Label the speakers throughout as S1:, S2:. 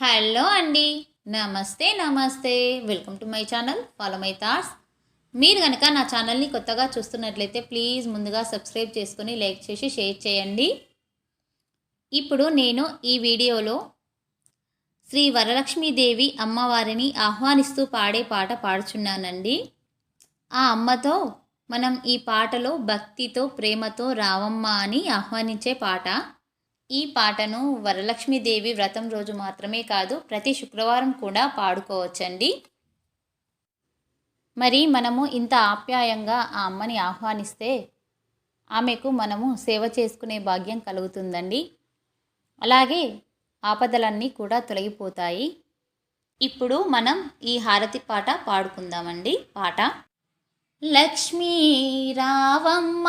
S1: Hello అండి. నమస్తే నమస్తే. Welcome to my channel follow my thoughts మీరు కనుక నా ఛానల్ని కొత్తగా చూస్తున్నట్లయితే ప్లీజ్ ముందుగా సబ్స్క్రైబ్ చేసుకొని లైక్ చేసి షేర్ చేయండి. ఇప్పుడు నేను ఈ వీడియోలో శ్రీ వరలక్ష్మీదేవి అమ్మవారిని ఆహ్వానిస్తూ పాడే పాట పాడుచున్నానండి. ఆ అమ్మతో మనం ఈ పాటలో భక్తితో ప్రేమతో రావమ్మ అని ఆహ్వానించే పాట. ఈ పాటను వరలక్ష్మీదేవి వ్రతం రోజు మాత్రమే కాదు ప్రతి శుక్రవారం కూడా పాడుకోవచ్చండి. మరి మనము ఇంత ఆప్యాయంగా ఆ అమ్మని ఆహ్వానిస్తే ఆమెకు మనము సేవ చేసుకునే భాగ్యం కలుగుతుందండి. అలాగే ఆపదలన్నీ కూడా తొలగిపోతాయి. ఇప్పుడు మనం ఈ హారతి పాట పాడుకుందామండి. పాట లక్ష్మీ రావమ్మ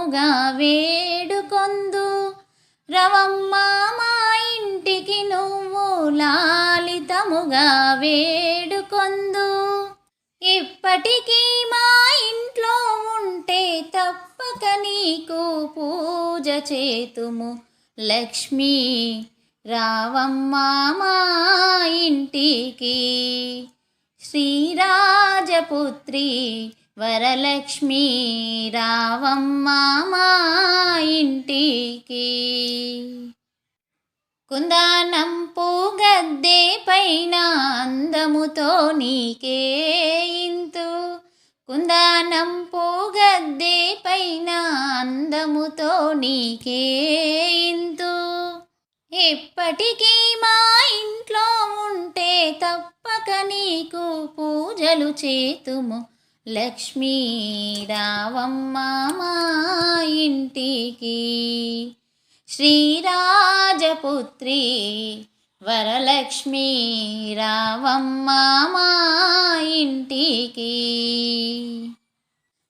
S1: లాలితముగా వేడుకొందు. రవమ్మ మా ఇంటికి నువ్వు లాలితముగా వేడుకొందు. ఇప్పటికీ మా ఇంట్లో ఉంటే తప్పక నీకు పూజ చేతుము. లక్ష్మీ రావమ్మ మా ఇంటికి. శ్రీరాజపుత్రి వరలక్ష్మీ రావమ్మ మా ఇంటికి. కుందానం పూగద్దే పైన అందముతో నీకే ఇంతు. కుందానం పూగద్దే పైన అందముతో నీకే ఇంతు. ఎప్పటికీ మా ఇంట్లో ఉంటే తప్పక నీకు పూజలు చేతుము. లక్ష్మీ రావమ్మ మా ఇంటికి శ్రీరాజపుత్రి వరలక్ష్మీ రావమ్మ మా ఇంటికి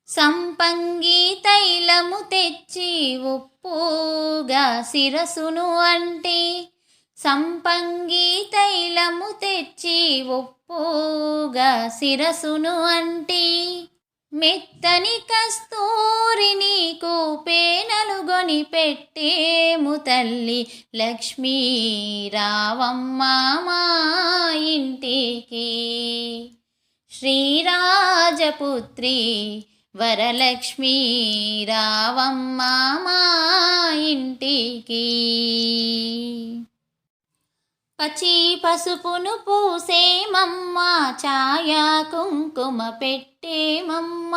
S1: సంపంగి తైలము తెచ్చి ఉప్పుగా శిరసును అంటే సంపంగి తైలము తెచ్చి ఒప్పోగా శిరసును అంటి మెత్తని కస్తూరి నీకు పేనలుగొని పెట్టేము తల్లి లక్ష్మీ రావమ్మ మా ఇంటికి. శ్రీరాజపుత్రి వరలక్ష్మీ రావమ్మ మా పచ్చి పసుపును పూసేమమ్మ ఛాయా కుంకుమ పెట్టేమమ్మ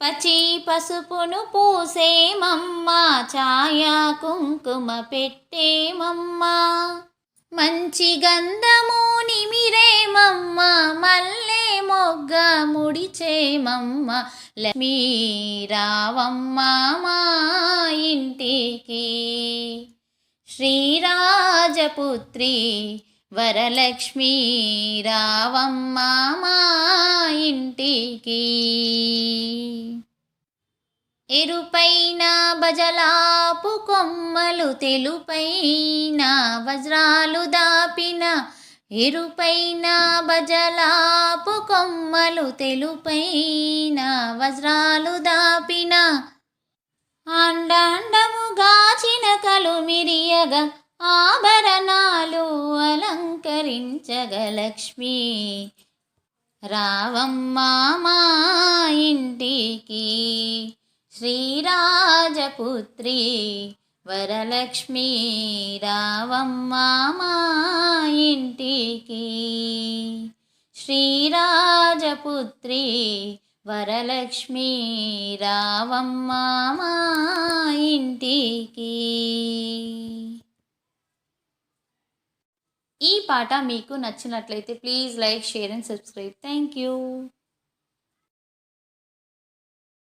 S1: పచ్చి పసుపును పూసేమమ్మ ఛాయా కుంకుమ పెట్టేమమ్మ మంచి గంధము నిమిరేమమ్మ మల్లె మొగ్గ ముడిచేమమ్మ లక్ష్మీ రావమ్మ మా ఇంటికి శ్రీరాజపుత్రి వరలక్ష్మీ రావమ్మ మా ఇంటికి. ఎరుపైన బజలాపు కొమ్మలు తెలుపైన వజ్రాలు దాపిన ఎరుపైన బజలాపు కొమ్మలు తెలుపైన వజ్రాలు దాపిన అండాండముగాచిన కలు మిరియగా ఆభరణాలు అలంకరించగ లక్ష్మీ. రావమ్మ మా ఇంటికి శ్రీరాజపుత్రి వరలక్ష్మీ. రావమ్మ మా ఇంటికి శ్రీరాజపుత్రి వరలక్ష్మీ రావమ్మ మా ఇంటికి. ఈ పాట మీకు నచ్చినట్లయితే please like share and subscribe. Thank you.